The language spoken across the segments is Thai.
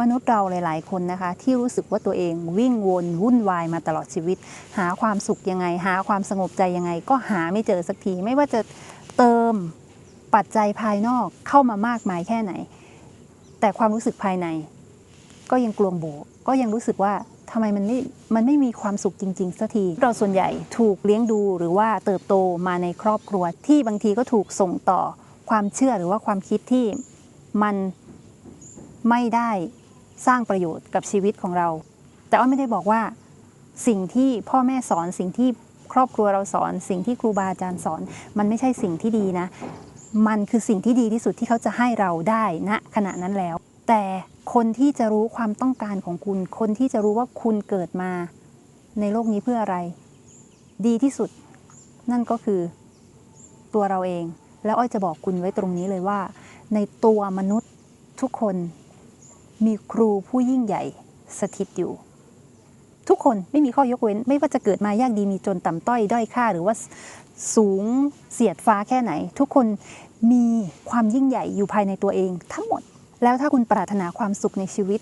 มนุษย์เราหลาย ๆ คนนะคะ ที่รู้สึกว่าตัวเองวิ่งวนวุ่นวายมาตลอดชีวิต หาความสุขยังไง หาความสงบใจยังไง ก็หาไม่เจอสักที ไม่ว่าจะเติมปัจจัยภายนอกเข้ามามากมายแค่ไหน แต่ความรู้สึกภายใน ก็ยังกลวงโบก็ยังรู้สึกว่าทำไมมันไม่ มันไม่มีความสุขจริงๆสักที เราส่วนใหญ่ถูกเลี้ยงดูหรือว่าเติบโตมาในครอบครัวที่บางทีก็ถูกส่งต่อความเชื่อหรือว่าความคิดที่มันไม่ได้ สร้างประโยชน์กับชีวิตของเรา แต่อ้อยไม่ได้บอกว่าสิ่งที่พ่อแม่สอนสิ่งที่ครอบครัวเราสอน สิ่งที่ครูบาอาจารย์สอน มันไม่ใช่สิ่งที่ดีนะ มันคือสิ่งที่ดีที่สุดที่เขาจะให้เราได้ณขณะนั้นแล้ว แต่คนที่จะรู้ความต้องการของคุณ คนที่จะรู้ว่าคุณเกิดมาในโลกนี้เพื่ออะไร ดีที่สุด นั่นก็คือตัวเราเอง แล้วอ้อยจะบอกคุณไว้ตรงนี้เลยว่า ในตัวมนุษย์ทุกคน มีครูผู้ยิ่งใหญ่สถิตอยู่ ทุกคนไม่มีข้อยกเว้น ไม่ว่าจะเกิดมายากดีมีจนต่ำต้อยด้อยค่า หรือว่าสูงเสียดฟ้าแค่ไหน ทุกคนมีความยิ่งใหญ่อยู่ภายในตัวเองทั้งหมด แล้วถ้าคุณปรารถนาความสุขในชีวิต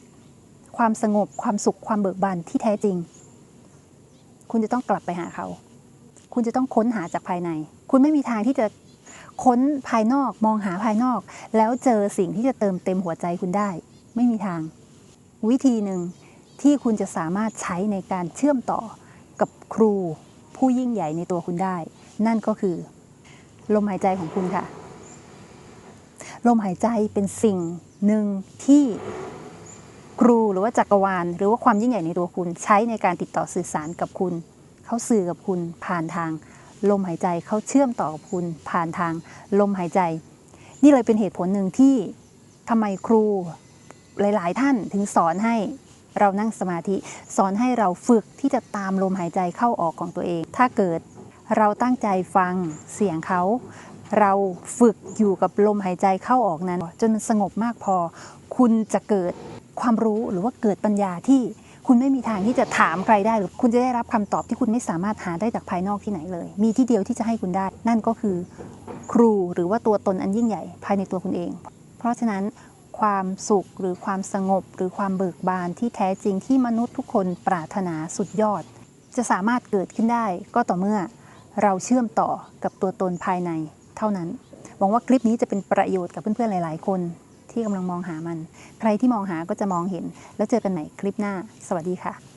ความสงบความสุขความเบิกบานที่แท้จริง คุณจะต้องกลับไปหาเขา คุณจะต้องค้นหาจากภายใน คุณไม่มีทางที่จะค้นภายนอกมองหาภายนอก แล้วเจอสิ่งที่จะเติมเต็มหัวใจคุณได้ ไม่มีทาง วิธีหนึ่งที่คุณจะสามารถใช้ในการเชื่อมต่อกับครูผู้ยิ่งใหญ่ในตัวคุณได้ นั่นก็คือ ลมหายใจของคุณค่ะ ลมหายใจเป็นสิ่งหนึ่งที่ครูหรือว่าจักรวาล หรือว่าความยิ่งใหญ่ในตัวคุณใช้ในการติดต่อสื่อสารกับคุณ เขาสื่อกับคุณผ่านทาง ลมหายใจเขาเชื่อมต่อกับคุณผ่านทาง ลมหายใจ นี่เลยเป็นเหตุผลหนึ่งที่ทำไมครู หลาย ๆ ท่านถึงสอนให้เรานั่งสมาธิ สอนให้เราฝึกที่จะตามลมหายใจเข้าออกของตัวเอง ถ้าเกิดเราตั้งใจฟังเสียงเขา เราฝึกอยู่กับลมหายใจเข้าออกนั้น จนมันสงบมากพอ คุณจะเกิดความรู้หรือว่าเกิดปัญญาที่คุณไม่มีทางที่จะถามใครได้หรือคุณจะได้รับคำตอบที่คุณไม่สามารถหาได้จากภายนอกที่ไหนเลย มีที่เดียวที่จะให้คุณได้ นั่นก็คือ ครูหรือว่าตัวตนอันยิ่งใหญ่ภายในตัวคุณเอง เพราะฉะนั้น ความสุขหรือความสงบ หรือความเบิกบานที่แท้จริงที่มนุษย์ทุกคนปรารถนาสุดยอด จะสามารถเกิดขึ้นได้ก็ต่อเมื่อเราเชื่อมต่อกับตัวตนภายในเท่านั้นหวังว่าคลิปนี้จะเป็นประโยชน์กับเพื่อนๆหลาย ๆ คนที่กำลังมองหามัน ใครที่มองหาก็จะมองเห็น แล้วเจอกันใหม่คลิปหน้า สวัสดีค่ะ